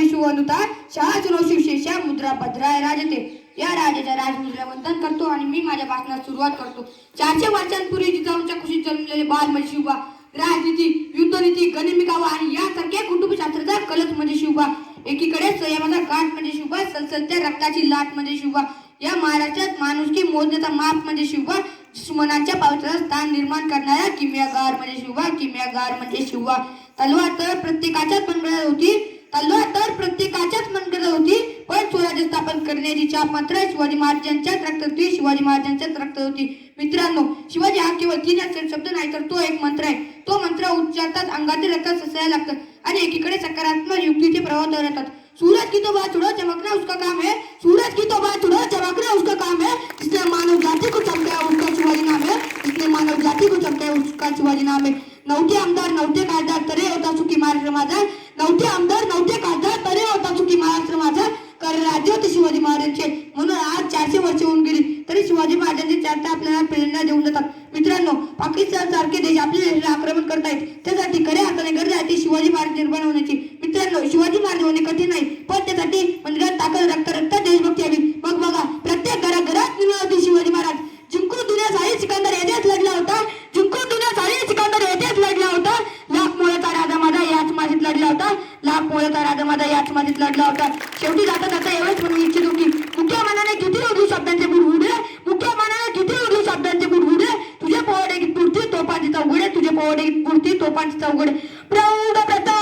शिवनुता शाळा चुनो शिवशेषा मुद्रा भद्राय राजते. या राजाच्या राजमुद्रा वंदन करतो आणि मी माझ्या भाषणात सुरुवात करतो. चारशे वर्षांपूर्वी जिजाऊंच्या खुशीत जन्मलेले बाल म्हणजे शिवबा राजनीती युद्धनीती गनिमिकावा आणि यासारख्या कुटुंबशास्त्राचा कलच म्हणजे शिवबा. एकीकडे संयमाचा गाठ म्हणजे शिवबा सलसलत्या रक्ताची लाट म्हणजे शिवबा. या महाराष्ट्रात माणुसकी मोजण्याचा माप म्हणजे शिवबा. दुश्मनांच्या पावसाला स्थान निर्माण करणारा किमयागार म्हणजे शिवबा किमयागार म्हणजे शिवबा. तलवार तर प्रत्येकाच्याच मनगळत होती तलवार तर प्रत्येकाच्याच मनगळत होती पण स्वराज्य स्थापन करण्याची मात्र शिवाजी महाराजांच्याच रक्तात होती शिवाजी महाराजांच्याच रक्तात होती मित्रांनो शिवाजी हा केवळ तीन अक्षर शब्द नाही तर तो एक मंत्र आहे. तो मंत्र उच्चारताच अंगातील रक्त ससायला लागतात आणि एकीकडे सकारात्मक युक्तीचे प्रभाव दौड़तात सूरज की तो बात छोड़ो चमकना उसका काम है. सूरज की तो बात छोड़ो चमकना उसका काम है. जिसने मानव जाति को चमकाया उसका शिवाजी नाम है. जिसने मानव जाति को चमकाया उसका शिवाजी नाम है. नवते आमदार नवते खासदार तरे होता सुखी महाराष्ट्र माझा नवते आमदार नवते खासदार तरी होता सुखी महाराष्ट्र माझा कारण राज्य होते शिवाजी महाराजांचे म्हणून आज चारशे वर्ष होऊन गेली. तरी शिवाजी महाराजांचे चारटा आपल्याला प्रेरणा देऊन जातात मित्रांनो पाकिस्तान सारखे देश आपल्या देशाला आक्रमण करतायत. त्यासाठी खऱ्या हाताने गरज आहे ती शिवाजी महाराज निर्माण होण्याची. मित्रांनो शिवाजी महाराज होणे कठीण नाही. पण त्यासाठी मंदिरात ताकद रक्त रक्त देशभक्ती हवी मग बघा प्रत्येक घराघरात निर्माण होती शिवाजी महाराज. जिंकून दुनिया सारी सिकंदर येथेच लढला होता. जिंकून दुनिया सारी सिकंदर येथेच लढला होता. लाख मोळ्याचा राजा माझा याच माझीत लढला होता. लाख मोळ्याचा राजा माझा याच माझीत लढला होता. शेवटी जाता जाता एवढं अवघड तुझे पोवडे पुरती तोपांची चौघड. प्रौढ प्रथम